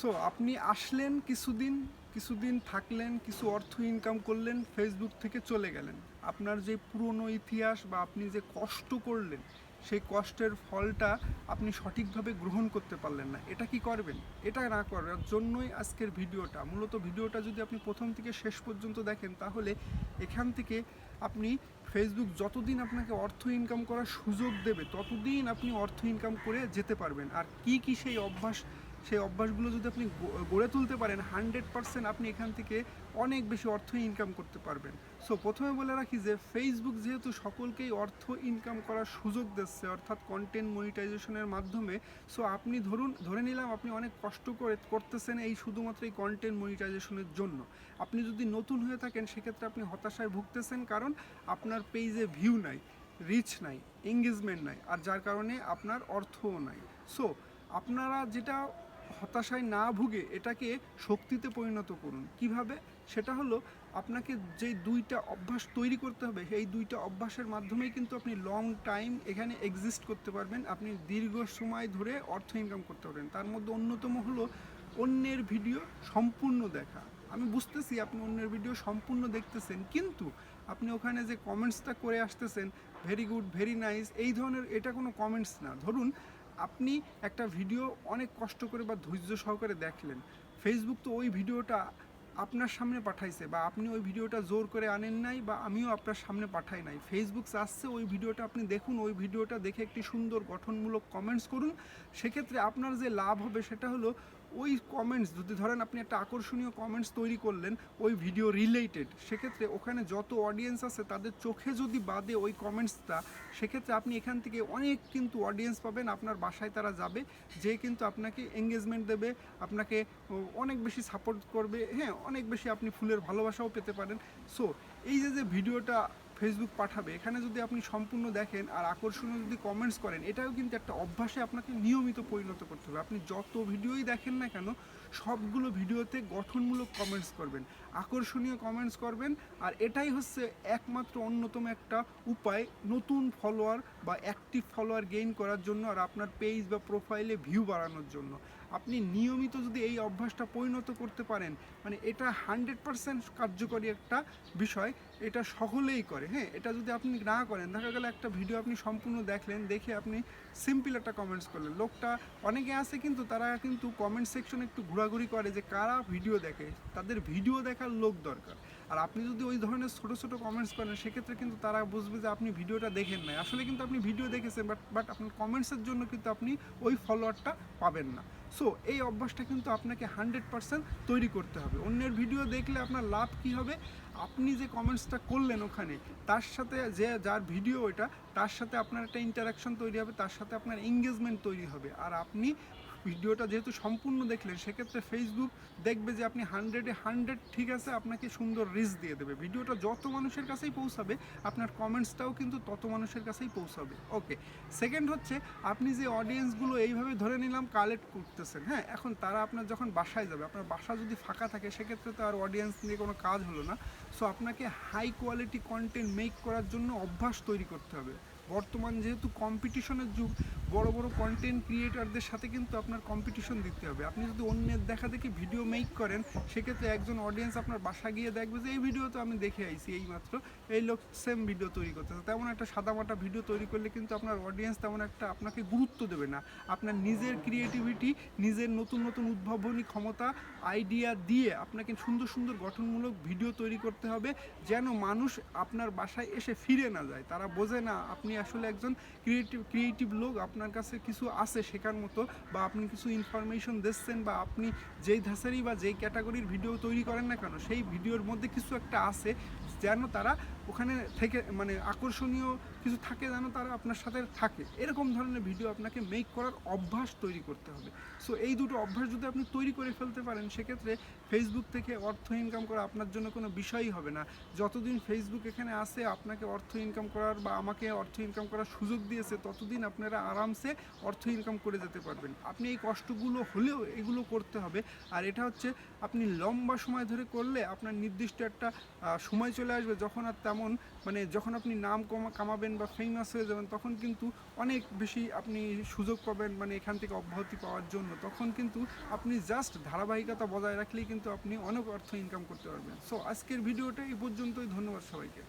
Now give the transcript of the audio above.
So আপনি আসলেন, কিছুদিন কিছুদিন থাকলেন, কিছু অর্থ ইনকাম করলেন ফেসবুক থেকে চলে গেলেন। আপনার যে পুরনো ইতিহাস বা আপনি যে কষ্ট করলেন, সেই কষ্টের ফলটা আপনি সঠিকভাবে গ্রহণ করতে পারলেন না। এটা কি করবেন? এটা না করার জন্যই আজকের ভিডিওটা। মূলত ভিডিওটা যদি আপনি প্রথম থেকে শেষ পর্যন্ত দেখেন, তাহলে এখান থেকে আপনি ফেসবুক যতদিন আপনাকে অর্থ ইনকাম করার সুযোগ দেবে, ততদিন আপনি অর্থ ইনকাম করে যেতে পারবেন। আর কি কি সেই অভ্যাস সেই অভ্যাসগুলো যদি আপনি গড়ে তুলতে পারেন হান্ড্রেড পার্সেন্ট আপনি এখান থেকে অনেক বেশি অর্থ ইনকাম করতে পারবেন। সো প্রথমে বলে রাখি যে ফেসবুক যেহেতু সকলকেই অর্থ ইনকাম করার সুযোগ দিচ্ছে, অর্থাৎ কন্টেন্ট মনিটাইজেশনের মাধ্যমে সো আপনি ধরুন, ধরে নিলাম আপনি অনেক কষ্ট করে করতেছেন এই শুধুমাত্র এই কন্টেন্ট মনিটাইজেশনের জন্য। আপনি যদি নতুন হয়ে থাকেন, সেক্ষেত্রে আপনি হতাশায় ভুগতেছেন কারণ আপনার পেজে ভিউ নাই রিচ নাই এঙ্গেজমেন্ট নাই, আর যার কারণে আপনার অর্থও নাই। সো আপনারা যেটা হতাশায় না ভুগে এটাকে শক্তিতে পরিণত করুন। কীভাবে? সেটা হলো আপনাকে যে দুইটা অভ্যাস তৈরি করতে হবে, সেই দুইটা অভ্যাসের মাধ্যমেই কিন্তু আপনি লং টাইম এখানে এক্সিস্ট করতে পারবেন। আপনি দীর্ঘ সময় ধরে অর্থ ইনকাম করতে পারবেন। তার মধ্যে অন্যতম হলো অন্যের ভিডিও সম্পূর্ণ দেখা। আমি বুঝতেছি আপনি অন্যের ভিডিও সম্পূর্ণ দেখতেছেন, কিন্তু আপনি ওখানে যে কমেন্টসটা করে আসতেছেন ভেরি গুড ভেরি নাইস এই ধরনের এটা কোনো কমেন্টস না। ধরুন আপনি একটা ভিডিও অনেক কষ্ট করে বা ধৈর্য সহকারে দেখলেন। ফেসবুক তো ওই ভিডিওটা আপনার সামনে পাঠাইছে বা আপনি ওই ভিডিওটা জোর করে আনেন নাই বা আমিও আপনার সামনে পাঠাই নাই। ফেসবুক চাচ্ছে ওই ভিডিওটা আপনি দেখুন, ওই ভিডিওটা দেখে একটি সুন্দর গঠনমূলক কমেন্টস করুন। সেক্ষেত্রে আপনার যে লাভ হবে সেটা হলো ওই কমেন্টস যদি ধরেন আপনি একটা আকর্ষণীয় কমেন্টস তৈরি করলেন, ওই ভিডিও রিলেটেড সেক্ষেত্রে ওখানে যত অডিয়েন্স আছে, তাদের চোখে যদি বাদে ওই কমেন্টসটা সেক্ষেত্রে আপনি এখান থেকে অনেক কিন্তু অডিয়েন্স পাবেন, আপনার বাসায় তারা যাবে, যে কিন্তু আপনাকে এঙ্গেজমেন্ট দেবে, আপনাকে অনেক বেশি সাপোর্ট করবে হ্যাঁ অনেক বেশি আপনি ফুলের ভালোবাসাও পেতে পারেন। সো এই যে যে ভিডিওটা ফেসবুক পাঠাবে, এখানে যদি আপনি সম্পূর্ণ দেখেন আর আকর্ষণীয় যদি কমেন্টস করেন, এটাও কিন্তু একটা অভ্যাসে আপনাকে নিয়মিত পরিণত করতে হবে। আপনি যত ভিডিওই দেখেন না কেন, সবগুলো ভিডিওতে গঠনমূলক কমেন্টস করবেন, আকর্ষণীয় কমেন্টস করবেন, আর এটাই হচ্ছে একমাত্র অন্যতম একটা উপায় নতুন ফলোয়ার বা অ্যাক্টিভ ফলোয়ার গেইন করার জন্য আর আপনার পেজ বা প্রোফাইলে ভিউ বাড়ানোর জন্য। আপনি নিয়মিত যদি এই অভ্যাসটা পরিণত করতে পারেন মানে এটা হান্ড্রেড পারসেন্ট কার্যকরী একটা বিষয়, এটা সকলেই করে হ্যাঁ? এটা যদি আপনি না করেন, দেখা গেল একটা ভিডিও আপনি সম্পূর্ণ দেখলেন, দেখে আপনি সিম্পল একটা কমেন্টস করলেন। লোকটা, অনেকে আছে কিন্তু তারা কিন্তু কমেন্ট সেকশনে একটু ঘোরাঘুরি করে যে কারা ভিডিও দেখে। তাদের ভিডিও দেখার লোক দরকার। আর আপনি যদি ওই ধরনের ছোটো ছোটো কমেন্টস করেন, সেক্ষেত্রে কিন্তু তারা বুঝবে যে আপনি ভিডিওটা দেখেন নাই। আসলে কিন্তু আপনি ভিডিও দেখেছেন বাট বাট আপনার কমেন্টসের জন্য কিন্তু আপনি ওই ফলোয়ারটা পাবেন না। সো এই অভ্যাসটা কিন্তু আপনাকে হান্ড্রেড পার্সেন্ট তৈরি করতে হবে। অন্যের ভিডিও দেখলে আপনার লাভ কী হবে? আপনি যে কমেন্টসটা করলেন ওখানে, তার সাথে যে যার ভিডিও এটা, তার সাথে আপনার একটা ইন্টারাকশন তৈরি হবে, তার সাথে আপনার এঙ্গেজমেন্ট তৈরি হবে। আর আপনি ভিডিওটা যেহেতু সম্পূর্ণ দেখলেন, সেক্ষেত্রে ফেসবুক দেখবে যে আপনি হান্ড্রেডে হান্ড্রেড ঠিক আছে, আপনাকে সুন্দর রিচ দিয়ে দেবে। ভিডিওটা যত মানুষের কাছেই পৌঁছাবে, আপনার কমেন্টসটাও কিন্তু তত মানুষের কাছেই পৌঁছাবে। ওকে সেকেন্ড হচ্ছে, আপনি যে অডিয়েন্সগুলো এইভাবে ধরে নিলাম কালেক্ট করতেছেন হ্যাঁ? এখন তারা আপনার যখন বাসায় যাবে, আপনার বাসা যদি ফাঁকা থাকে, সেক্ষেত্রে তো আর অডিয়েন্স নিয়ে কোনো কাজ হলো না। সো আপনাকে হাই কোয়ালিটি কন্টেন্ট মেক করার জন্য অভ্যাস তৈরি করতে হবে। বর্তমান যেহেতু কম্পিটিশনের যুগ বড় বড় কন্টেন্ট ক্রিয়েটারদের সাথে কিন্তু আপনার কম্পিটিশন দিতে হবে। আপনি যদি অন্যের দেখা দেখি ভিডিও মেক করেন, সেক্ষেত্রে একজন অডিয়েন্স আপনার বাসা গিয়ে দেখবে যে, এই ভিডিও তো আমি দেখে আইছি এই মাত্র এই লোক সেম ভিডিও তৈরি করতেছে। তেমন একটা সাদামাটা ভিডিও তৈরি করলে কিন্তু আপনার অডিয়েন্স তেমন একটা আপনাকে গুরুত্ব দেবে না। আপনার নিজের ক্রিয়েটিভিটি নিজের নতুন নতুন উদ্ভাবনী ক্ষমতা আইডিয়া দিয়ে আপনাকে সুন্দর সুন্দর গঠনমূলক ভিডিও তৈরি করতে হবে, যেন মানুষ আপনার বাসায় এসে ফিরে না যায়। তারা বোঝে না, আপনি আসলে একজন ক্রিয়েটিভ ক্রিয়েটিভ লোক আপনার কাছে কিছু আছে শেখার মতো বা আপনি কিছু ইনফরমেশন দিচ্ছেন বা আপনি যেই ধাসারি বা যেই ক্যাটাগরির ভিডিও তৈরি করেন না কেন, সেই ভিডিওর মধ্যে কিছু একটা আছে যেন তারা ওখানে থেকে মানে আকর্ষণীয় কিছু থাকে যেন তারা আপনার সাথে থাকে। এরকম ধরনের ভিডিও আপনাকে মেক করার অভ্যাস তৈরি করতে হবে। সো এই দুটো অভ্যাস যদি আপনি তৈরি করে ফেলতে পারেন, সেক্ষেত্রে ফেসবুক থেকে অর্থ ইনকাম করা আপনার জন্য কোনো বিষয়ই হবে না। যতদিন ফেসবুক এখানে আসে আপনাকে অর্থ ইনকাম করার বা আমাকে অর্থ ইনকাম করার সুযোগ দিয়েছে, ততদিন আপনারা আরামসে অর্থ ইনকাম করে যেতে পারবেন। আপনি এই কষ্টগুলো হলেও এগুলো করতে হবে। আর এটা হচ্ছে, আপনি লম্বা সময় ধরে করলে আপনার নির্দিষ্ট একটা সময় চলে আসবে। যখন আর তেমন মানে যখন আপনি নাম কমা, কামাবেন বা ফেমাস হয়ে যাবেন, তখন কিন্তু অনেক বেশি আপনি সুযোগ পাবেন মানে এখান থেকে অব্যাহতি পাওয়ার জন্য। তখন কিন্তু আপনি জাস্ট ধারাবাহিকতা বজায় রাখলেই কিন্তু আপনি অনেক অর্থ ইনকাম করতে পারবেন। সো আজকের ভিডিওটা এই পর্যন্তই। ধন্যবাদ সবাইকে।